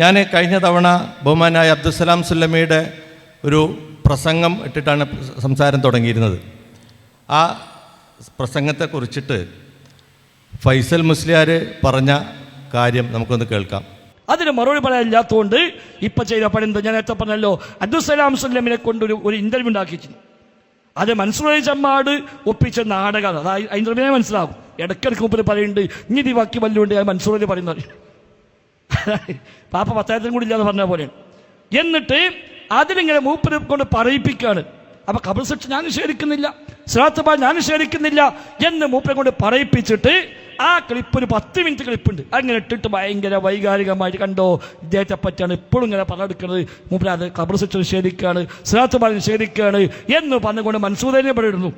ഞാൻ കഴിഞ്ഞ തവണ ബഹുമാനായ അബ്ദുസലാം സുല്ലമ്മയുടെ ഒരു പ്രസംഗം ഇട്ടിട്ടാണ് സംസാരം തുടങ്ങിയിരുന്നത് ആ പ്രസംഗത്തെ കുറിച്ചിട്ട് ഫൈസൽ മുസ്ലിയാർ പറഞ്ഞ കാര്യം നമുക്കൊന്ന് കേൾക്കാം അതിന് മറുപടി പറയാനില്ലാത്തതുകൊണ്ട് ഇപ്പം ചെയ്ത പണി എന്താ ഞാൻ നേരത്തെ പറഞ്ഞല്ലോ അബ്ദുസലാം സുല്ലമിനെ കൊണ്ടൊരു ഒരു ഇന്റർവ്യൂ ഉണ്ടാക്കിയിട്ടുണ്ട് അത് മൻസൂർ ചമ്മാട് ഒപ്പിച്ച നാടകം അതായത് അതിന്റെ മനസ്സിലാകും ഇടയ്ക്കിടയ്ക്ക് മുമ്പിൽ പറയുന്നുണ്ട് ഇനി ദിവാക്കി വാക്കി വല്ലുണ്ട് ഞാൻ മനസ്സിലായി പറയുന്നത് പാപ്പ പത്തായിരത്തിനും കൂടി ഇല്ലാന്ന് പറഞ്ഞ പോലെയാണ് എന്നിട്ട് അതിലിങ്ങനെ മൂപ്പര് കൊണ്ട് പറയിപ്പിക്കുകയാണ് അപ്പൊ കബർ ശിക്ഷ ഞാൻ നിഷേധിക്കുന്നില്ല. ശ്രാത്തബാൽ ഞാൻ നിഷേധിക്കുന്നില്ല എന്ന് മൂപ്പരെ കൊണ്ട് പറയിപ്പിച്ചിട്ട് ആ ക്ലിപ്പ് ഒരു പത്ത് മിനിറ്റ് ക്ലിപ്പുണ്ട് അങ്ങനെ ഇട്ടിട്ട് ഭയങ്കര വൈകാരികമായിട്ട് കണ്ടോ ഇദ്ദേഹത്തെ പറ്റിയാണ് ഇപ്പോഴും ഇങ്ങനെ പറഞ്ഞെടുക്കുന്നത്. മൂപ്പര് അത് കബർ ശിക്ഷ നിഷേധിക്കുകയാണ് ശ്രാത്തബാൽ നിഷേധിക്കുകയാണ് എന്ന് പറഞ്ഞുകൊണ്ട് മൻസൂറിനെ ഇവിടെ ഇടുന്നു.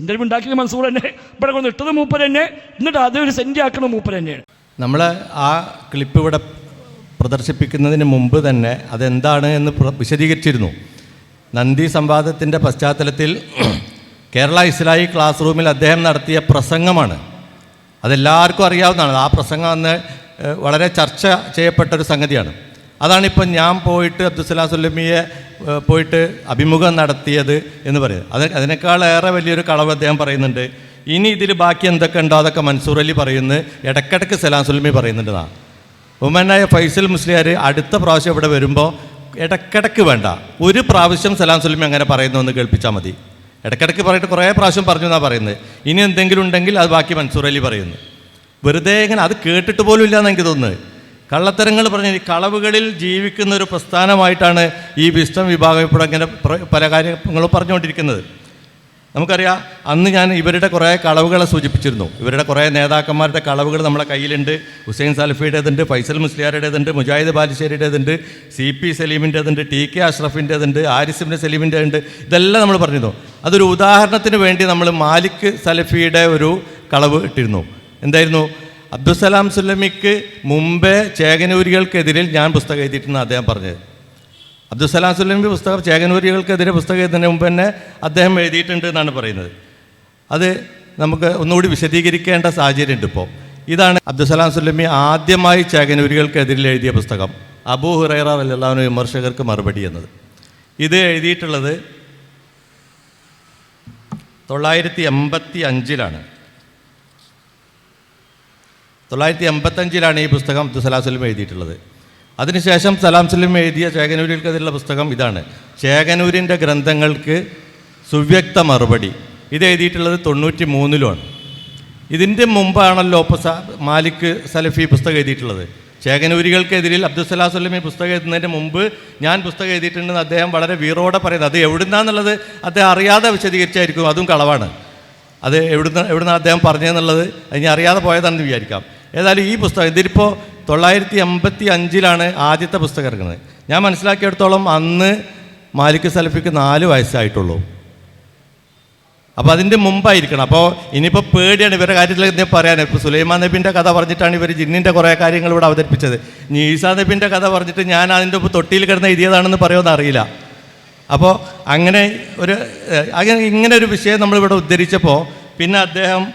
ഇന്റർവ്യൂ ഉണ്ടാക്കിയത് മൻസൂർ തന്നെ. ഇവിടെ കൊണ്ട് ഇട്ടത് മൂപ്പർ തന്നെ. എന്നിട്ട് അതൊരു സെന്റി ആക്കുന്നത് മൂപ്പർ തന്നെയാണ്. നമ്മൾ ആ ക്ലിപ്പ് ഇവിടെ പ്രദർശിപ്പിക്കുന്നതിന് മുമ്പ് തന്നെ അതെന്താണ് എന്ന് വിശദീകരിച്ചിരുന്നു. നന്ദി സംവാദത്തിന്റെ പശ്ചാത്തലത്തിൽ കേരള ഇസ്ലായി ക്ലാസ് റൂമിൽ അദ്ദേഹം നടത്തിയ പ്രസംഗമാണ്. അതെല്ലാവർക്കും അറിയാവുന്നതാണ്. ആ പ്രസംഗം അന്ന് വളരെ ചർച്ച ചെയ്യപ്പെട്ട ഒരു സംഗതിയാണ്. അതാണിപ്പോൾ ഞാൻ പോയിട്ട് അബ്ദുസലാം സുല്ലമിയെ പോയിട്ട് അഭിമുഖം നടത്തിയത് എന്ന് പറയുന്നത്. അത് അതിനേക്കാളേറെ വലിയൊരു കളവ് അദ്ദേഹം പറയുന്നുണ്ട്. ഇനി ഇതിൽ ബാക്കി എന്തൊക്കെ ഉണ്ടോ അതൊക്കെ മൻസൂർ അലി പറയുന്നത് ഇടയ്ക്കിടയ്ക്ക് സലാം സുലമി പറയുന്നുണ്ടെന്നാണ് ഉമ്മനായ ഫൈസൽ മുസ്ലിയാർ അടുത്ത പ്രാവശ്യം ഇവിടെ വരുമ്പോൾ ഇടയ്ക്കിടയ്ക്ക് വേണ്ട. ഒരു പ്രാവശ്യം സലാം സുലമി അങ്ങനെ പറയുന്നു എന്ന് കേൾപ്പിച്ചാൽ മതി. ഇടയ്ക്കിടയ്ക്ക് പറഞ്ഞിട്ട് കുറേ പ്രാവശ്യം പറഞ്ഞു എന്നാണ് പറയുന്നത് ഇനി എന്തെങ്കിലും ഉണ്ടെങ്കിൽ അത് ബാക്കി മൻസൂർ അലി പറയുന്നു. വെറുതെ ഇങ്ങനെ അത് കേട്ടിട്ട് പോലും ഇല്ല എനിക്ക് തോന്നുന്നത് കള്ളത്തരങ്ങൾ പറഞ്ഞ കളവുകളിൽ ജീവിക്കുന്ന ഒരു പ്രസ്ഥാനമായിട്ടാണ് ഈ വിസ്റ്റം വിഭാഗം പ്ര- പല കാര്യങ്ങളും പറഞ്ഞുകൊണ്ടിരിക്കുന്നത്. നമുക്കറിയാം അന്ന് ഞാൻ ഇവരുടെ കുറേ കളവുകളെ സൂചിപ്പിച്ചിരുന്നു. ഇവരുടെ കുറേ നേതാക്കന്മാരുടെ കളവുകൾ നമ്മുടെ കയ്യിലുണ്ട്. ഹുസൈൻ സലഫിയുടേതുണ്ട് ഫൈസൽ മുസ്ലിയാരുടേതുണ്ട് മുജാഹിദ് ബാലുശ്ശേരിയുടേതുണ്ട് സി പി സലീമിന്റേതുണ്ട് ടി കെ അഷ്റഫിന്റേതുണ്ട് ആരിസിബിന്റെ സലീമിന്റെ ഉണ്ട് ഇതെല്ലാം നമ്മൾ പറഞ്ഞിരുന്നു. അതൊരു ഉദാഹരണത്തിന് വേണ്ടി നമ്മൾ മാലിക് സലഫിയുടെ ഒരു കളവ് ഇട്ടിരുന്നു. എന്തായിരുന്നു? അബ്ദുസലാം സുല്ലമിക്ക് മുമ്പേ ചേകനൂരികൾക്കെതിരിൽ ഞാൻ പുസ്തകം എഴുതിയിട്ടെന്ന് അദ്ദേഹം പറഞ്ഞത്. അബ്ദുസലാം സുല്ലമി പുസ്തകം ചേകനൂരികൾക്കെതിരെ പുസ്തകം എഴുതുന്നതിന് മുമ്പ് തന്നെ അദ്ദേഹം എഴുതിയിട്ടുണ്ട് എന്നാണ് പറയുന്നത്. അത് നമുക്ക് ഒന്നുകൂടി വിശദീകരിക്കേണ്ട സാഹചര്യമുണ്ട് ഇപ്പോൾ. ഇതാണ് അബ്ദുസലാം സുല്ലമി ആദ്യമായി ചേകനൂരികൾക്കെതിരിൽ എഴുതിയ പുസ്തകം. അബൂ ഹുറൈറ അല്ലാഹുവിന് വിമർശകർക്ക് മറുപടി എന്നത്. ഇത് എഴുതിയിട്ടുള്ളത് തൊള്ളായിരത്തി എൺപത്തി അഞ്ചിലാണ് തൊള്ളായിരത്തി എൺപത്തഞ്ചിലാണ് ഈ പുസ്തകം അബ്ദുസലാം സുല്ലം എഴുതിയിട്ടുള്ളത്. അതിനുശേഷം സലാം സലിം എഴുതിയ ചേകനൂരിൽക്കെതിരുള്ള പുസ്തകം ഇതാണ്. ചേകനൂരിന്റെ ഗ്രന്ഥങ്ങൾക്ക് സുവ്യക്ത മറുപടി. ഇത് എഴുതിയിട്ടുള്ളത് തൊണ്ണൂറ്റി മൂന്നിലുമാണ് ഇതിന്റെ മുമ്പാണല്ലോ ഇപ്പോൾ മാലിക് സലഫി പുസ്തകം എഴുതിയിട്ടുള്ളത്. ചേകനൂരികൾക്കെതിരിൽ അബ്ദുസലാം സ്വലമി പുസ്തകം എഴുതുന്നതിന് മുമ്പ് ഞാൻ പുസ്തകം എഴുതിയിട്ടുണ്ടെന്ന് അദ്ദേഹം വളരെ വീറോടെ പറയുന്നത്. അത് എവിടുന്നാന്നുള്ളത് അദ്ദേഹം അറിയാതെ വിശദീകരിച്ചായിരിക്കും. അതും കളവാണ്. അത് എവിടുന്ന് എവിടുന്ന് അദ്ദേഹം പറഞ്ഞതെന്നുള്ളത് ഇനി അറിയാതെ പോയതാണെന്ന് വിചാരിക്കാം. ഏതായാലും ഈ പുസ്തകം ഇതിലിപ്പോൾ തൊള്ളായിരത്തി എൺപത്തി അഞ്ചിലാണ് ആദ്യത്തെ പുസ്തകം ഇറങ്ങുന്നത്. ഞാൻ മനസ്സിലാക്കിയെടുത്തോളം അന്ന് മാലിക് സലഫിക്ക് നാല് വയസ്സായിട്ടുള്ളൂ. അപ്പോൾ അതിന്റെ മുമ്പായിരിക്കണം. അപ്പോൾ ഇനിയിപ്പോൾ പേടിയാണ് ഇവരുടെ കാര്യത്തിൽ എന്തെങ്കിലും പറയാൻ. ഇപ്പോൾ സുലൈമാൻ നബിന്റെ കഥ പറഞ്ഞിട്ടാണ് ഇവർ ജിന്നിന്റെ കുറേ കാര്യങ്ങൾ ഇവിടെ അവതരിപ്പിച്ചത്. ഇനി നബിന്റെ കഥ പറഞ്ഞിട്ട് ഞാൻ അതിന്റെ ഒപ്പം തൊട്ടിയിൽ കിടന്ന് എഴുതിയതാണെന്ന് പറയുമെന്ന് അറിയില്ല. അപ്പോൾ അങ്ങനെ ഒരു അങ്ങനെ ഇങ്ങനെ ഒരു വിഷയം നമ്മളിവിടെ ഉദ്ധരിച്ചപ്പോൾ പിന്നെ അദ്ദേഹം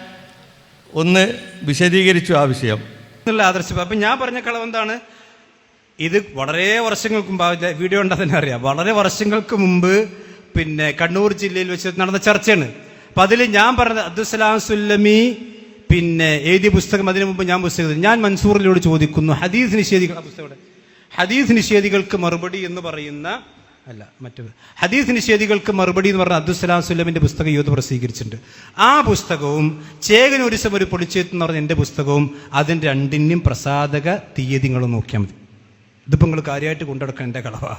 ഒന്ന് വിശദീകരിച്ചു ആ വിഷയം. എന്നുള്ള ആദർശം. അപ്പം ഞാൻ പറഞ്ഞ കളവ് എന്താണ്? ഇത് വളരെ വർഷങ്ങൾക്ക് മുമ്പ് വീഡിയോ ഉണ്ടാ തന്നെ അറിയാം. വളരെ വർഷങ്ങൾക്ക് മുമ്പ് പിന്നെ കണ്ണൂർ ജില്ലയിൽ വെച്ച് നടന്ന ചർച്ചയാണ്. അപ്പൊ അതിൽ ഞാൻ പറഞ്ഞത് അബ്ദുസലാം സുല്ലമി പിന്നെ എഴുതിയ പുസ്തകം അതിനു മുമ്പ് ഞാൻ പുസ്തകം ഞാൻ മൻസൂറിനോട് ചോദിക്കുന്നു ഹദീസ് നിഷേധികൾ പുസ്തകം ഹദീസ് നിഷേധികൾക്ക് മറുപടി എന്ന് പറയുന്ന അല്ല മറ്റു ഹദീസ് നിഷേധികൾക്ക് മറുപടി എന്ന് പറഞ്ഞ അബ്ദുസലാം സുല്ലമിന്റെ പുസ്തകം യൂത്ത് പ്രസിദ്ധീകരിച്ചിട്ടുണ്ട്. ആ പുസ്തകവും ചേകനൂരിസം ഒരു പൊളിച്ചെത്ത് എന്ന് പറഞ്ഞ എന്റെ പുസ്തകവും അതിന്റെ രണ്ടിനും പ്രസാദക തീയതികളും നോക്കിയാൽ മതി. ഇതിപ്പോൾ നിങ്ങൾ കാര്യമായിട്ട് കൊണ്ടുനടക്കാൻ എന്റെ കളവാ.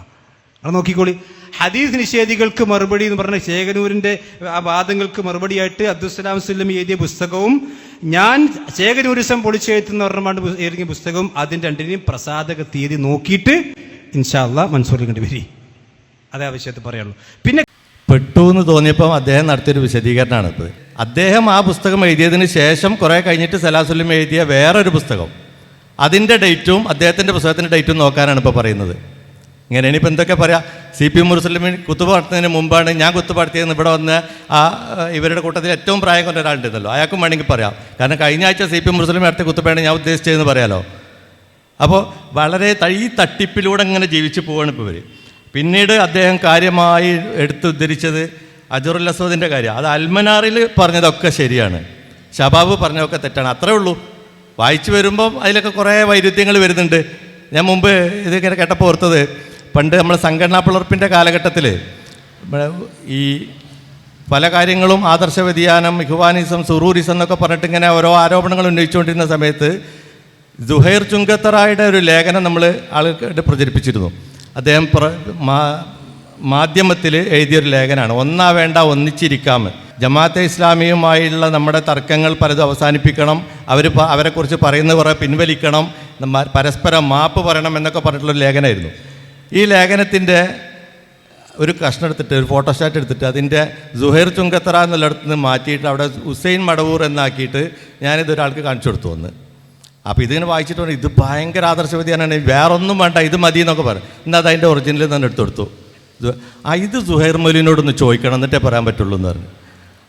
അത് നോക്കിക്കോളി. ഹദീസ് നിഷേധികൾക്ക് മറുപടി എന്ന് പറഞ്ഞ ചേകനൂരിന്റെ ആ വാദങ്ങൾക്ക് മറുപടിയായിട്ട് അബ്ദുസലാം സുല്ലം എഴുതിയ പുസ്തകവും ഞാൻ ചേകനൂരിസം പൊളിച്ചെഴുത്തുന്ന പറഞ്ഞ എഴുതിയ പുസ്തകവും അതിന്റെ രണ്ടിനെയും പ്രസാദക തീയതി നോക്കിയിട്ട് ഇൻഷാല്ല മൻസൂറിൽ കണ്ടുവരി അതേ ആ വിഷയത്തിൽ പറയുള്ളൂ. പിന്നെ പെട്ടു എന്ന് തോന്നിയപ്പം അദ്ദേഹം നടത്തിയൊരു ഇത് അദ്ദേഹം ആ പുസ്തകം എഴുതിയതിന് ശേഷം കുറേ കഴിഞ്ഞിട്ട് സലാസുല്ലം എഴുതിയ വേറൊരു പുസ്തകം. അതിന്റെ ഡേറ്റും അദ്ദേഹത്തിന്റെ പുസ്തകത്തിന്റെ ഡേറ്റും നോക്കാനാണ് ഇപ്പോൾ പറയുന്നത്. ഇങ്ങനെ ഇനിയിപ്പോൾ എന്തൊക്കെ പറയാം? സി പി മുറുസലിമിൻ കുത്തുബ നടത്തുന്നതിന് മുമ്പാണ് ഞാൻ കുത്തുബ നടത്തിയതെന്ന് ഇവിടെ വന്ന് ആ ഇവരുടെ കൂട്ടത്തിൽ ഏറ്റവും പ്രായം കൊണ്ട ഒരാളുണ്ടല്ലോ. അയാൾക്കും വേണമെങ്കിൽ പറയാം. കാരണം കഴിഞ്ഞ ആഴ്ച സി പി മുറുസലിം അടുത്ത കുത്തുപ്പയാണ് ഞാൻ ഉദ്ദേശിച്ചതെന്ന് പറയാമല്ലോ അപ്പോൾ വളരെ തഴി തട്ടിപ്പിലൂടെ ഇങ്ങനെ ജീവിച്ചു പോവാണ് ഇപ്പോൾ ഇവർ പിന്നീട് അദ്ദേഹം കാര്യമായി എടുത്തുദ്ധരിച്ചത് അജറുൽ അസോദിന്റെ കാര്യം. അത് അൽമനാറിൽ പറഞ്ഞതൊക്കെ ശരിയാണ്. ഷബാബ് പറഞ്ഞതൊക്കെ തെറ്റാണ്. അത്രേ ഉള്ളൂ. വായിച്ചു വരുമ്പം അതിലൊക്കെ കുറേ വൈരുദ്ധ്യങ്ങൾ വരുന്നുണ്ട്. ഞാൻ മുമ്പ് ഇതിങ്ങനെ കേട്ടപ്പോൾ ഓർത്തത് പണ്ട് നമ്മൾ സംഘടനാ പിളർപ്പിന്റെ കാലഘട്ടത്തിൽ ഈ പല കാര്യങ്ങളും ആദർശ വ്യതിയാനം ഇഹ്വാനിസം സുറൂറിസം എന്നൊക്കെ പറഞ്ഞിട്ട് ഇങ്ങനെ ഓരോ ആരോപണങ്ങൾ ഉന്നയിച്ചുകൊണ്ടിരുന്ന സമയത്ത് ജുഹൈർ ചുങ്കത്തറായുടെ ഒരു ലേഖനം നമ്മൾ ആളുകളുടെ പ്രചരിപ്പിച്ചിരുന്നു. അദ്ദേഹം പ്ര- മാധ്യമത്തിൽ എഴുതിയൊരു ലേഖനമാണ് ഒന്നാ വേണ്ട ഒന്നിച്ചിരിക്കാം ജമാഅത്തെ ഇസ്ലാമിയുമായുള്ള നമ്മുടെ തർക്കങ്ങൾ പലതും അവസാനിപ്പിക്കണം. അവർ അവരെക്കുറിച്ച് പറയുന്ന കുറേ പിൻവലിക്കണം. പരസ്പരം മാപ്പ് പറയണം എന്നൊക്കെ പറഞ്ഞിട്ടുള്ളൊരു ലേഖനമായിരുന്നു ഈ ലേഖനത്തിന്റെ ഒരു കഷ്ണം എടുത്തിട്ട് ഒരു ഫോട്ടോസ്റ്റാറ്റ് എടുത്തിട്ട് അതിന്റെ സുഹൈർ ചുങ്കത്തറ എന്നുള്ളിടത്ത് നിന്ന് മാറ്റിയിട്ട് അവിടെ ഹുസൈൻ മടവൂർ എന്നാക്കിയിട്ട് ഞാനിത് ഒരാൾക്ക് കാണിച്ചു കൊടുത്തു വന്ന് അപ്പോൾ ഇതിങ്ങനെ വായിച്ചിട്ട് പറഞ്ഞു, ഇത് ഭയങ്കര ആദർശവതിയാണ് വേറൊന്നും വേണ്ട ഇത് മതി എന്നൊക്കെ പറയും എന്നാൽ അത് അതിന്റെ ഒറിജിനൽ തന്നെ എടുത്തെടുത്തു ആ ഇത് സുഹൈർ മൊലിനോടൊന്ന് ചോദിക്കണം എന്നിട്ടേ പറയാൻ പറ്റുള്ളൂ എന്ന് പറഞ്ഞു.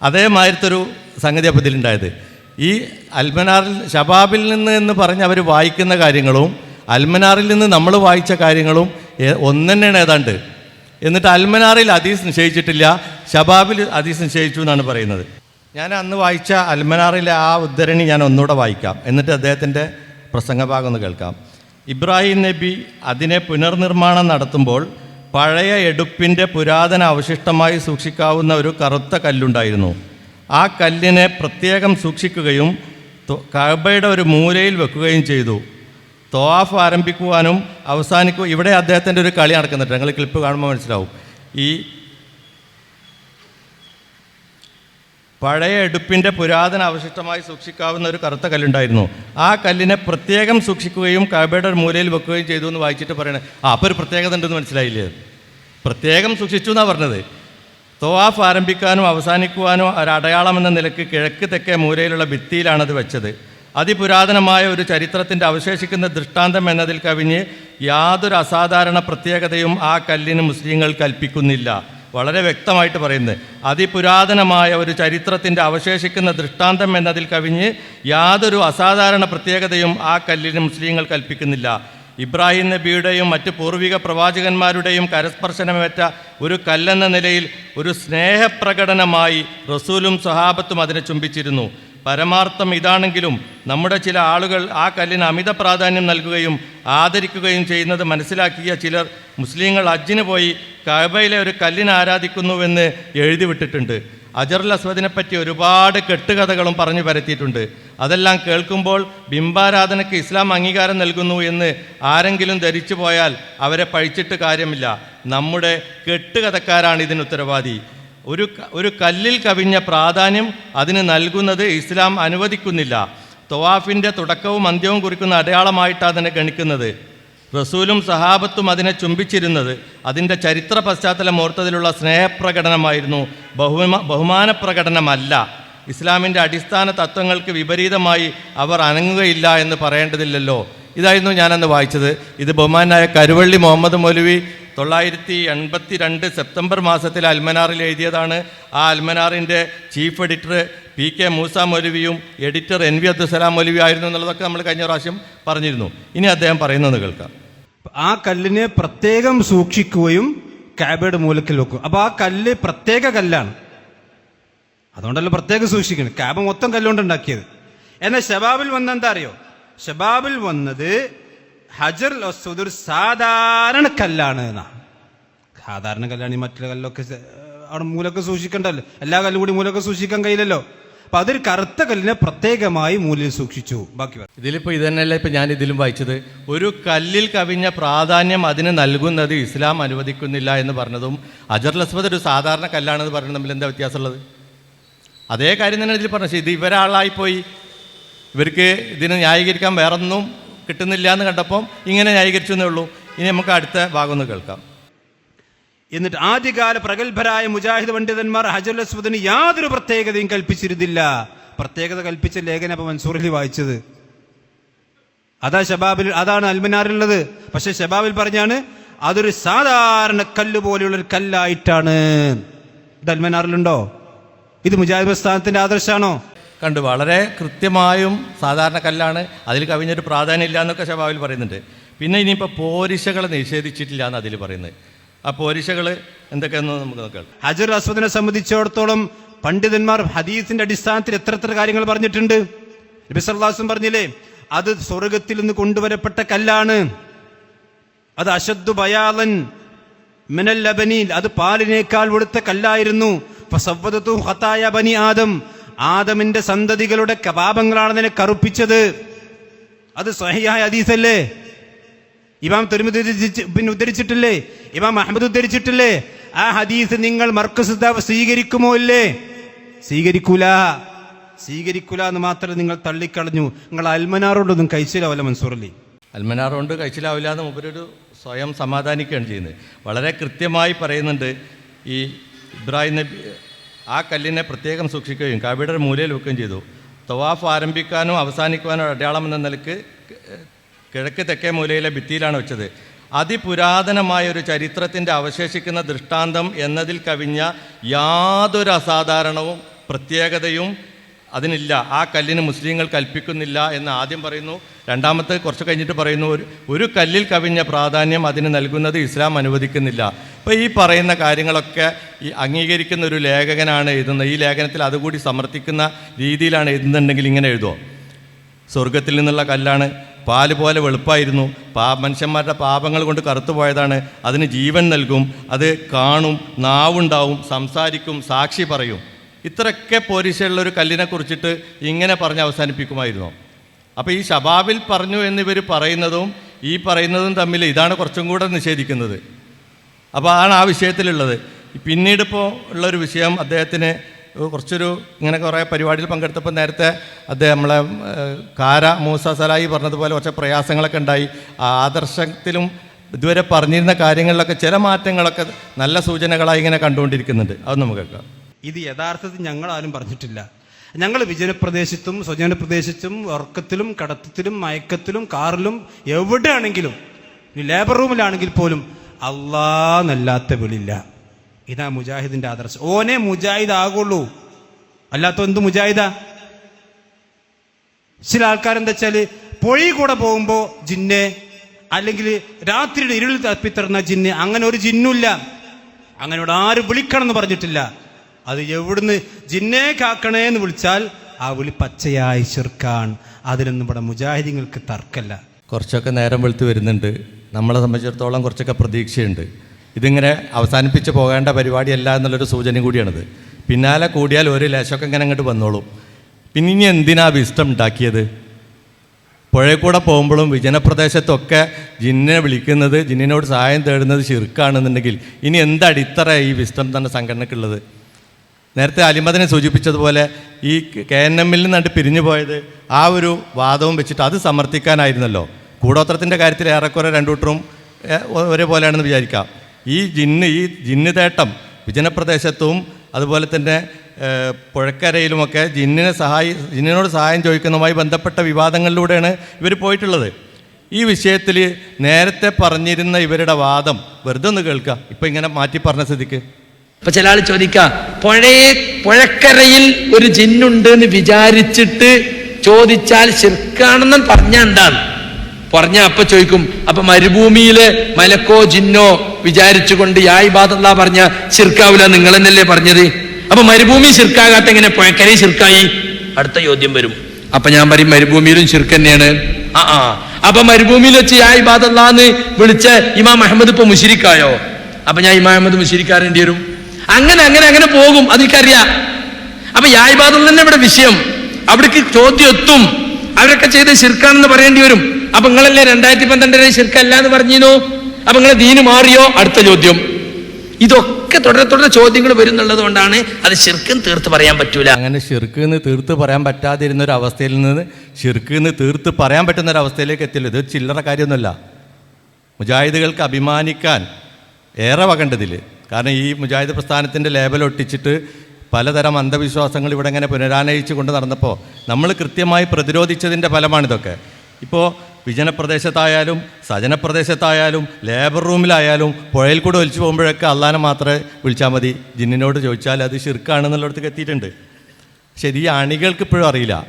അതേമാതിരത്തെ ഒരു സംഗതി അപ്പോൾ ഇതിലുണ്ടായത്. ഈ അൽമനാറിൽ ഷബാബിൽ നിന്ന് എന്ന് പറഞ്ഞ് അവർ വായിക്കുന്ന കാര്യങ്ങളും അൽമനാറിൽ നിന്ന് നമ്മൾ വായിച്ച കാര്യങ്ങളും ഒന്ന് തന്നെയാണ് ഏതാണ്ട്. എന്നിട്ട് അൽമനാറിൽ അതീസ് നിശ്ചയിച്ചിട്ടില്ല ഷബാബിൽ അതീസ് നിശ്ചയിച്ചു എന്നാണ് പറയുന്നത്. ഞാൻ അന്ന് വായിച്ച അൽമനാറിലെ ആ ഉദ്ധരണി ഞാൻ ഒന്നുകൂടെ വായിക്കാം. എന്നിട്ട് അദ്ദേഹത്തിന്റെ പ്രസംഗഭാഗം ഒന്ന് കേൾക്കാം. ഇബ്രാഹിം നബി അതിനെ പുനർനിർമ്മാണം നടത്തുമ്പോൾ പഴയ എടുപ്പിന്റെ പുരാതന അവശിഷ്ടമായി സൂക്ഷിക്കാവുന്ന ഒരു കറുത്ത കല്ലുണ്ടായിരുന്നു. ആ കല്ലിനെ പ്രത്യേകം സൂക്ഷിക്കുകയും കഴബയുടെ ഒരു മൂലയിൽ വെക്കുകയും ചെയ്തു. തോവാഫ് ആരംഭിക്കുവാനും അവസാനിക്കുക ഇവിടെ അദ്ദേഹത്തിന്റെ ഒരു കളി നടക്കുന്നുണ്ട്. ഞങ്ങൾ ക്ലിപ്പ് കാണുമ്പോൾ മനസ്സിലാവും. ഈ പഴയ എടുപ്പിന്റെ പുരാതന അവശിഷ്ടമായി സൂക്ഷിക്കാവുന്ന ഒരു കറുത്ത കല്ലുണ്ടായിരുന്നു. ആ കല്ലിനെ പ്രത്യേകം സൂക്ഷിക്കുകയും കബയുടെ മൂലയിൽ വെക്കുകയും ചെയ്തു എന്ന് വായിച്ചിട്ട് പറയണേ. ആ അപ്പോൾ ഒരു പ്രത്യേകത ഉണ്ടെന്ന് മനസ്സിലായില്ലേ? പ്രത്യേകം സൂക്ഷിച്ചു എന്നാണ് പറഞ്ഞത്. തോവാഫ് ആരംഭിക്കാനും അവസാനിക്കുവാനും ഒരു അടയാളം എന്ന നിലയ്ക്ക് കിഴക്ക് തെക്കേ മൂലയിലുള്ള ഭിത്തിയിലാണത് വെച്ചത്. അതിപുരാതനമായ ഒരു ചരിത്രത്തിന്റെ അവശേഷിക്കുന്ന ദൃഷ്ടാന്തം എന്നതിൽ കവിഞ്ഞ് യാതൊരു അസാധാരണ പ്രത്യേകതയും ആ കല്ലിന് മുസ്ലിങ്ങൾ കൽപ്പിക്കുന്നില്ല. വളരെ വ്യക്തമായിട്ട് പറയുന്നത്. അതിപുരാതനമായ ഒരു ചരിത്രത്തിന്റെ അവശേഷിക്കുന്ന ദൃഷ്ടാന്തം എന്നതിൽ കവിഞ്ഞ് യാതൊരു അസാധാരണ പ്രത്യേകതയും ആ കല്ലിന് മുസ്ലിങ്ങൾ കൽപ്പിക്കുന്നില്ല. ഇബ്രാഹിം നബിയുടെയും മറ്റ് പൂർവിക പ്രവാചകന്മാരുടെയും കരസ്പർശനമേറ്റ ഒരു കല്ലെന്ന നിലയിൽ ഒരു സ്നേഹപ്രകടനമായി റസൂലും സ്വഹാബത്തും അതിനെ ചുംബിച്ചിരുന്നു. പരമാർത്ഥം ഇതാണെങ്കിലും നമ്മുടെ ചില ആളുകൾ ആ കല്ലിന് അമിത പ്രാധാന്യം നൽകുകയും ആദരിക്കുകയും ചെയ്യുന്നത് മനസ്സിലാക്കിയ ചിലർ മുസ്ലിങ്ങൾ ഹജ്ജിന് പോയി കഅബയിലെ ഒരു കല്ലിനെ ആരാധിക്കുന്നുവെന്ന് എഴുതി വിട്ടിട്ടുണ്ട്. അജറുൽ അസ്വദിനെ പറ്റി ഒരുപാട് കെട്ടുകഥകളും പറഞ്ഞു പരത്തിയിട്ടുണ്ട്. അതെല്ലാം കേൾക്കുമ്പോൾ ബിംബാരാധനയ്ക്ക് ഇസ്ലാം അംഗീകാരം നൽകുന്നു എന്ന് ആരെങ്കിലും ധരിച്ചു പോയാൽ അവരെ പഴിച്ചിട്ട് കാര്യമില്ല. നമ്മുടെ കെട്ടുകഥക്കാരാണ് ഇതിന് ഉത്തരവാദി. ഒരു ഒരു കല്ലിൽ കവിഞ്ഞ പ്രാധാന്യം അതിന് നൽകുന്നത് ഇസ്ലാം അനുവദിക്കുന്നില്ല. തൊവാഫിന്റെ തുടക്കവും അന്ത്യവും കുറിക്കുന്ന അടയാളമായിട്ടാണ് അതിനെ ഗണിക്കുന്നത്. റസൂലും സഹാബത്തും അതിനെ ചുംബിച്ചിരുന്നത്. അതിന്റെ ചരിത്ര പശ്ചാത്തലം ഓർത്തതിലുള്ള സ്നേഹപ്രകടനമായിരുന്നു. ബഹുമ ബഹുമാന പ്രകടനമല്ല ഇസ്ലാമിന്റെ അടിസ്ഥാന തത്വങ്ങൾക്ക് വിപരീതമായി അവർ അനങ്ങുകയില്ല എന്ന് പറയേണ്ടതില്ലല്ലോ. ഇതായിരുന്നു ഞാനന്ന് വായിച്ചത്. ഇത് ബഹുമാനായ കരുവള്ളി മുഹമ്മദ് മൗലവി തൊള്ളായിരത്തി എൺപത്തി രണ്ട് സെപ്റ്റംബർ മാസത്തിൽ അൽമനാറിൽ എഴുതിയതാണ്. ആ അൽമനാറിന്റെ chief editor P K Moosa മൗലവിയും editor N V Abdussalam Maulavi ആയിരുന്നു എന്നുള്ളതൊക്കെ നമ്മൾ കഴിഞ്ഞ പ്രാവശ്യം പറഞ്ഞിരുന്നു. ഇനി അദ്ദേഹം പറയുന്നത് കേൾക്കാം. ആ കല്ലിനെ പ്രത്യേകം സൂക്ഷിക്കുകയും കാബയുടെ മൂലക്കിൽ വെക്കും. അപ്പൊ ആ കല്ല് പ്രത്യേക കല്ലാണ്. അതുകൊണ്ടല്ലോ പ്രത്യേകം സൂക്ഷിക്കണം കാബ മൊത്തം കല്ലുകൊണ്ട് ഉണ്ടാക്കിയത്. എന്നാൽ ഷബാബിൽ വന്ന എന്താ അറിയോ? ഷബാബിൽ വന്നത് ഹജർ അസ്വദ് ഒരു സാധാരണ കല്ലാണ് എന്നാണ് സാധാരണ കല്ലാണ് ഈ മറ്റുള്ള കല്ലൊക്കെ അവിടെ മൂലൊക്കെ സൂക്ഷിക്കണ്ടല്ലോ. എല്ലാ കല്ലും കൂടി മൂലൊക്കെ സൂക്ഷിക്കാൻ കഴിയില്ലല്ലോ. അപ്പൊ അതൊരു കറുത്ത കല്ലിനെ പ്രത്യേകമായി മൂലയിൽ സൂക്ഷിച്ചു. ബാക്കി ഇതിലിപ്പോ ഇത് ഇതന്നെയല്ല ഇപ്പൊ ഞാൻ ഇതിലും വായിച്ചത്. ഒരു കല്ലിൽ കവിഞ്ഞ പ്രാധാന്യം അതിന് നൽകുന്നത് ഇസ്ലാം അനുവദിക്കുന്നില്ല എന്ന് പറഞ്ഞതും അജർ അസ്വദ് ഒരു സാധാരണ കല്ലാണെന്ന് പറയുന്നത് തമ്മിൽ എന്താ വ്യത്യാസമുള്ളത്? അതേ കാര്യം തന്നെ ഇതിൽ പറഞ്ഞു. ഇത് ഇവരാളായിപ്പോയി. ഇവർക്ക് ഇതിനെ ന്യായീകരിക്കാൻ വേറൊന്നും കിട്ടുന്നില്ല എന്ന് കണ്ടപ്പം ഇങ്ങനെ ന്യായീകരിച്ചു എന്നേ ഉള്ളൂ. ഇനി നമുക്ക് അടുത്ത ഭാഗം ഒന്ന് കേൾക്കാം. എന്നിട്ട് ആദ്യകാല പ്രഗത്ഭരായ മുജാഹിദ് പണ്ഡിതന്മാർ ഹജർ അസ്വദിന് യാതൊരു പ്രത്യേകതയും കൽപ്പിച്ചിരുന്നില്ല. പ്രത്യേകത കൽപ്പിച്ച ലേഖനം അപ്പൊ മൻസൂറിൽ വായിച്ചത്. അതാ ഷബാബിൽ അതാണ് അൽമനാറിലുള്ളത്. പക്ഷെ ഷബാബിൽ പറഞ്ഞാണ് അതൊരു സാധാരണ കല്ല് പോലെയുള്ള ഒരു കല്ലായിട്ടാണ്. ഇത് അൽമനാറിലുണ്ടോ? ഇത് മുജാഹിദ് പ്രസ്ഥാനത്തിന്റെ ആദർശാണോ? കണ്ടു. വളരെ കൃത്യമായും സാധാരണ കല്ലാണ് അതിൽ കവിഞ്ഞൊരു പ്രാധാന്യം ഇല്ല എന്നൊക്കെ ഷബാവിൽ പറയുന്നുണ്ട്. പിന്നെ ഇനിയിപ്പോൾ പോരിശകളെ നിഷേധിച്ചിട്ടില്ല എന്ന് അതിൽ പറയുന്നത്. ആ പോരിശകൾ എന്തൊക്കെയെന്ന് നമുക്ക് നോക്കാം. ഹജർ അസ്വദിനെ സംബന്ധിച്ചിടത്തോളം പണ്ഡിതന്മാർ ഹദീസിന്റെ അടിസ്ഥാനത്തിൽ എത്ര എത്ര കാര്യങ്ങൾ പറഞ്ഞിട്ടുണ്ട്? നബി സല്ലല്ലാഹു പറഞ്ഞില്ലേ അത് സ്വർഗത്തിൽ നിന്ന് കൊണ്ടുവരപ്പെട്ട കല്ലാണ്. അത് അശദ്ദു ബയാലൻ മിനൽ ലബനീൽ അത് പാലിനേക്കാൾ വെളുത്ത കല്ലായിരുന്നു. ഫസവ്വദതു ഖതായ ബനി ആദം. ആദമിന്റെ സന്തതികളുടെ കപാപങ്ങളാണ് അതിനെ കറുപ്പിച്ചത്. അത് സ്വഹിയായ ഹദീസല്ലേ? ഇമാം തിരുമതി പിന്നെ ഉദ്ധരിച്ചിട്ടില്ലേ? ഇമാം അഹമ്മദ് ഉദ്ധരിച്ചിട്ടില്ലേ? ആ ഹദീസ് നിങ്ങൾ മർക്കസുദ്ദാവ് സ്വീകരിക്കുമോ ഇല്ലേ? സ്വീകരിക്കൂല. സ്വീകരിക്കൂല എന്ന് മാത്രമേ നിങ്ങൾ തള്ളിക്കളഞ്ഞു. നിങ്ങൾ അൽമനാറോണ്ടൊന്നും കഴിച്ചില്ലാവല്ല മൻസൂറലി. അൽമനാറോണ്ട് കഴിച്ചിലാവില്ല എന്ന് മുമ്പൊരു സ്വയം സമാധാനിക്കുകയാണ് ചെയ്യുന്നത്. വളരെ കൃത്യമായി പറയുന്നുണ്ട് ഈ ഇബ്രാഹിം നബി ആ കല്ലിനെ പ്രത്യേകം സൂക്ഷിക്കുകയും കാബിയുടെ മൂലയിൽ വെക്കുകയും ചെയ്തു. തവാഫ് ആരംഭിക്കാനോ അവസാനിക്കുവാനും അടയാളം എന്ന നിലയ്ക്ക് കിഴക്ക് തെക്കേ മൂലയിലെ ഭിത്തിയിലാണ് വെച്ചത്. അതിപുരാതനമായ ഒരു ചരിത്രത്തിന്റെ അവശേഷിക്കുന്ന ദൃഷ്ടാന്തം എന്നതിൽ കവിഞ്ഞ യാതൊരു അസാധാരണവും പ്രത്യേകതയും അതിനില്ല. ആ കല്ലിന് മുസ്ലിങ്ങൾ കൽപ്പിക്കുന്നില്ല എന്ന് ആദ്യം പറയുന്നു. രണ്ടാമത്തെ കുറച്ച് കഴിഞ്ഞിട്ട് പറയുന്നു ഒരു ഒരു കല്ലിൽ കവിഞ്ഞ പ്രാധാന്യം അതിന് നൽകുന്നത് ഇസ്ലാം അനുവദിക്കുന്നില്ല. അപ്പോൾ ഈ പറയുന്ന കാര്യങ്ങളൊക്കെ ഈ അംഗീകരിക്കുന്ന ഒരു ലേഖകനാണ് എഴുതുന്നത്. ഈ ലേഖനത്തിൽ അതുകൂടി സമർത്ഥിക്കുന്ന രീതിയിലാണ് എഴുതുന്നുണ്ടെങ്കിൽ ഇങ്ങനെ എഴുതുമോ സ്വർഗത്തിൽ നിന്നുള്ള കല്ലാണ് പാൽ പോലെ വെളുപ്പായിരുന്നു. പാ മനുഷ്യന്മാരുടെ പാപങ്ങൾ കൊണ്ട് കറുത്തുപോയതാണ് അതിന് ജീവൻ നൽകും. അത് കാണും നാവുണ്ടാവും സംസാരിക്കും സാക്ഷി പറയും. ഇത്രയൊക്കെ പോരിശയുള്ള ഒരു കല്ലിനെ കുറിച്ചിട്ട് ഇങ്ങനെ പറഞ്ഞ് അവസാനിപ്പിക്കുമായിരുന്നു. അപ്പോൾ ഈ ഷബാബിൽ പറഞ്ഞു എന്നിവർ പറയുന്നതും ഈ പറയുന്നതും തമ്മിൽ ഇതാണ് കുറച്ചും കൂടെ നിഷേധിക്കുന്നത്. അപ്പോൾ ആണ് ആ വിഷയത്തിലുള്ളത്. പിന്നീട് ഇപ്പോൾ ഉള്ളൊരു വിഷയം അദ്ദേഹത്തിന് കുറച്ചൊരു ഇങ്ങനെ കുറേ പരിപാടിയിൽ പങ്കെടുത്തപ്പോൾ നേരത്തെ അദ്ദേഹം നമ്മളെ കാര മൂസ സലായി പറഞ്ഞതുപോലെ കുറച്ച് പ്രയാസങ്ങളൊക്കെ ഉണ്ടായി. ആദർശത്തിലും ഇതുവരെ പറഞ്ഞിരുന്ന കാര്യങ്ങളിലൊക്കെ ചില മാറ്റങ്ങളൊക്കെ നല്ല സൂചനകളായി ഇങ്ങനെ കണ്ടുകൊണ്ടിരിക്കുന്നുണ്ട്. അത് നമുക്ക് കേൾക്കാം. ഇത് യഥാർത്ഥത്തിൽ ഞങ്ങൾ ആരും പറഞ്ഞിട്ടില്ല. ഞങ്ങൾ വിജനപ്രദേശത്തും സ്വജനപ്രദേശത്തും ഉറക്കത്തിലും കടത്തത്തിലും മയക്കത്തിലും കാറിലും എവിടെയാണെങ്കിലും ലേബർ റൂമിലാണെങ്കിൽ പോലും അള്ളാന്നല്ലാത്ത വിളില്ല. ഇതാ മുജാഹിദിന്റെ ആദർശം. ഓനെ മുജാഹിദ് ആകുള്ളൂ. അല്ലാത്ത എന്ത് മുജാഹിദ? ചില ആൾക്കാരെന്താ വെച്ചാൽ പൊഴി കൂടെ പോകുമ്പോ ജിന്നെ അല്ലെങ്കിൽ രാത്രിയുടെ ഇരുളിൽ തപ്പിത്തറുന്ന ജിന്ന് അങ്ങനെ ഒരു ജിന്നുമില്ല. അങ്ങനോട് ആരും വിളിക്കണം എന്ന് പറഞ്ഞിട്ടില്ല. അത് എവിടുന്ന്? ജിന്നേ കാക്കണേ എന്ന് വിളിച്ചാൽ ആ വിളി പച്ചയായ ചെറുക്കാൻ. അതിലൊന്നും ഇവിടെ മുജാഹിദിങ്ങൾക്ക് തർക്കല്ല. കുറച്ചൊക്കെ നേരം വെളുത്ത് വരുന്നുണ്ട്. നമ്മളെ സംബന്ധിച്ചിടത്തോളം കുറച്ചൊക്കെ പ്രതീക്ഷയുണ്ട്. ഇതിങ്ങനെ അവസാനിപ്പിച്ച് പോകേണ്ട പരിപാടിയല്ല എന്നുള്ളൊരു സൂചന കൂടിയാണിത്. പിന്നാലെ കൂടിയാൽ ഒരു ലേശമൊക്കെ ഇങ്ങനെ അങ്ങോട്ട് വന്നോളും. പിന്നെ ഇനി എന്തിനാ വിസ്റ്റം ഉണ്ടാക്കിയത്? പുഴയിൽ കൂടെ പോകുമ്പോഴും വിജനപ്രദേശത്തൊക്കെ ജിന്നിനെ വിളിക്കുന്നത് ജിന്നിനോട് സഹായം തേടുന്നത് ശിർക്കാണെന്നുണ്ടെങ്കിൽ ഇനി എന്ത് അടിത്തറ ഈ വിസ്റ്റം തന്നെ സംഘടനക്കുള്ളത്? നേരത്തെ അലിമദനെ സൂചിപ്പിച്ചതുപോലെ ഈ കെ എൻ എമ്മിൽ നിന്നാണ്ട് പിരിഞ്ഞു പോയത് ആ ഒരു വാദവും വെച്ചിട്ട് അത് സമർത്ഥിക്കാനായിരുന്നല്ലോ. കൂടോത്രത്തിന്റെ കാര്യത്തിൽ ഏറെക്കുറെ രണ്ടൂട്ടറും ഏ, ഒരേപോലെയാണെന്ന് വിചാരിക്കാം. ഈ ജിന്ന് ഈ ജിന്ന് തേട്ടം വിജനപ്രദേശത്തും അതുപോലെ തന്നെ പുഴക്കരയിലുമൊക്കെ ജിന്നിനെ സഹായി ജിന്നിനോട് സഹായം ചോദിക്കുന്നതുമായി ബന്ധപ്പെട്ട വിവാദങ്ങളിലൂടെയാണ് ഇവർ പോയിട്ടുള്ളത്. ഈ വിഷയത്തിൽ നേരത്തെ പറഞ്ഞിരുന്ന ഇവരുടെ വാദം വെറുതെ ഒന്ന് കേൾക്കുക ഇപ്പം ഇങ്ങനെ മാറ്റി പറഞ്ഞ സ്ഥിതിക്ക്. അപ്പൊ ചില ആൾ ചോദിക്ക പുഴയെ പുഴക്കരയിൽ ഒരു ജിന്നുണ്ട് എന്ന് വിചാരിച്ചിട്ട് ചോദിച്ചാൽ ശിർക്കാണെന്ന് പറഞ്ഞ എന്താണ്? പറഞ്ഞ അപ്പൊ ചോദിക്കും അപ്പൊ മരുഭൂമിയിൽ മലക്കോ ജിന്നോ വിചാരിച്ചുകൊണ്ട് യായ് ബാദല്ല പറഞ്ഞ ശിർക്കാവില്ല നിങ്ങൾ തന്നെയല്ലേ പറഞ്ഞത്? അപ്പൊ മരുഭൂമി ശിർക്കാകാത്ത എങ്ങനെ? പുഴക്കരയിൽ ശിർക്കായി. അടുത്ത ചോദ്യം വരും. അപ്പൊ ഞാൻ പറയും മരുഭൂമിയിലും ശിർക്ക് തന്നെയാണ് ആ ആ. അപ്പൊ മരുഭൂമിയിൽ വെച്ച് യായ് ബാദല്ലാന്ന് വിളിച്ച ഇമാം അഹമ്മദ് ഇപ്പൊ മുഷിരിക്കായോ അപ്പൊ ഞാൻ ഇമാം അഹമ്മദ് മുഷിരിക്കാരേണ്ടി വരും അങ്ങനെ അങ്ങനെ അങ്ങനെ പോകും. അതെനിക്കറിയാം. അപ്പൊ യായ്ബാദുൽ തന്നെ ഇവിടെ വിഷയം. അവിടേക്ക് ചോദ്യം എത്തും അവരൊക്കെ ചെയ്ത് ശിർക്കാണെന്ന് പറയേണ്ടി വരും. അപ്പൊ നിങ്ങളല്ലേ രണ്ടായിരത്തി പന്ത്രണ്ടിലെ ശിർക്കല്ല എന്ന് പറഞ്ഞിരുന്നു അപ്പൊ നിങ്ങളെ ദീന് മാറിയോ? അടുത്ത ചോദ്യം. ഇതൊക്കെ തുടരെ തുടരെ ചോദ്യങ്ങൾ വരുന്നുള്ളത് കൊണ്ടാണ് അത് ശിർക്കും തീർത്ത് പറയാൻ പറ്റൂല. അങ്ങനെ ശിർക്ക് എന്ന് തീർത്ത് പറയാൻ പറ്റാതിരുന്ന ഒരു അവസ്ഥയിൽ നിന്ന് ശിർക്ക് എന്ന് തീർത്ത് പറയാൻ പറ്റുന്ന ഒരു അവസ്ഥയിലേക്ക് എത്തില്ല. ഇത് ചില്ലറ കാര്യമൊന്നുമല്ല. മുജാഹിദുകൾക്ക് അഭിമാനിക്കാൻ ഏറെ വകണ്ടതിൽ കാരണം ഈ മുജാഹിദ് പ്രസ്ഥാനത്തിന്റെ ലേബൽ ഒട്ടിച്ചിട്ട് പലതരം അന്ധവിശ്വാസങ്ങൾ ഇവിടെ ഇങ്ങനെ പുനരാനയിച്ചു കൊണ്ട് നടന്നപ്പോൾ നമ്മൾ കൃത്യമായി പ്രതിരോധിച്ചതിന്റെ ഫലമാണിതൊക്കെ. ഇപ്പോൾ വിജനപ്രദേശത്തായാലും സജനപ്രദേശത്തായാലും ലേബർ റൂമിലായാലും പുഴയിൽ കൂടെ ഒലിച്ചു പോകുമ്പോഴൊക്കെ അള്ളാനെ മാത്രമേ വിളിച്ചാൽ മതി. ജിന്നിനോട് ചോദിച്ചാൽ അത് ഷിർക്കാണെന്നുള്ളിടത്തേക്ക് എത്തിയിട്ടുണ്ട്. ശരി ഈ അണികൾക്ക് ഇപ്പോഴും അറിയില്ല.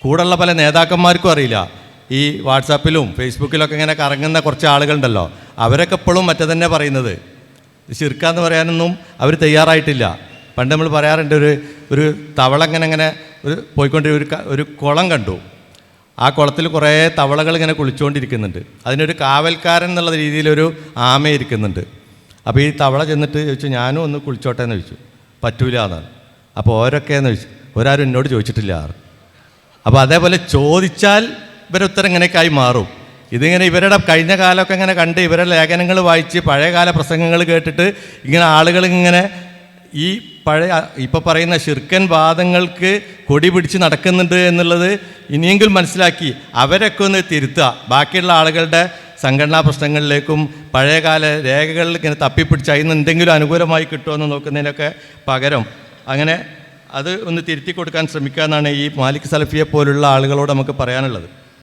കൂടുള്ള പല നേതാക്കന്മാർക്കും അറിയില്ല. ഈ വാട്സാപ്പിലും ഫേസ്ബുക്കിലൊക്കെ ഇങ്ങനെ കറങ്ങുന്ന കുറച്ച് ആളുകളുണ്ടല്ലോ. അവരൊക്കെ ഇപ്പോഴും മറ്റേ തന്നെ പറയുന്നത്. ശിർക്കാന്ന് പറയാനൊന്നും അവർ തയ്യാറായിട്ടില്ല. പണ്ട് നമ്മൾ പറയാറുണ്ട് ഒരു ഒരു തവള ഇങ്ങനെ ഇങ്ങനെ ഒരു പോയിക്കൊണ്ടിരിക്കും ഒരു ഒരു കുളം കണ്ടു. ആ കുളത്തിൽ കുറേ തവളകൾ ഇങ്ങനെ കുളിച്ചുകൊണ്ടിരിക്കുന്നുണ്ട് അതിനൊരു കാവൽക്കാരൻ എന്നുള്ള രീതിയിലൊരു ആമ ഇരിക്കുന്നുണ്ട്. അപ്പോൾ ഈ തവള ചെന്നിട്ട് ചോദിച്ചു ഞാനും ഒന്ന് കുളിച്ചോട്ടെ എന്ന് ചോദിച്ചു. പറ്റൂല എന്നാണ് അപ്പോൾ ഓരൊക്കെയെന്ന് ചോദിച്ചു ഒരാരും എന്നോട് ചോദിച്ചിട്ടില്ല. അപ്പോൾ അതേപോലെ ചോദിച്ചാൽ ഇവരുടെ ഉത്തരം ഇങ്ങനെയൊക്കെയായി മാറും. ഇതിങ്ങനെ ഇവരുടെ കഴിഞ്ഞ കാലമൊക്കെ ഇങ്ങനെ കണ്ട് ഇവരുടെ ലേഖനങ്ങൾ വായിച്ച് പഴയകാല പ്രസംഗങ്ങൾ കേട്ടിട്ട് ഇങ്ങനെ ആളുകൾ ഇങ്ങനെ ഈ പഴയ ഇപ്പോൾ പറയുന്ന ശിർക്കൻ വാദങ്ങൾക്ക് കൊടി പിടിച്ച് നടക്കുന്നുണ്ട് എന്നുള്ളത് ഇനിയെങ്കിലും മനസ്സിലാക്കി അവരൊക്കെ ഒന്ന് തിരുത്തുക. ബാക്കിയുള്ള ആളുകളുടെ സംഘടനാ പ്രശ്നങ്ങളിലേക്കും പഴയകാല രേഖകളിൽ ഇങ്ങനെ തപ്പിപ്പിടിച്ച് അതിന് എന്തെങ്കിലും അനുകൂലമായി കിട്ടുമെന്ന് നോക്കുന്നതിനൊക്കെ പകരം അങ്ങനെ അത് ഒന്ന് തിരുത്തി കൊടുക്കാൻ ശ്രമിക്കുക എന്നാണ് ഈ മാലിക് സലഫിയെ പോലുള്ള ആളുകളോട് നമുക്ക് പറയാനുള്ളത്.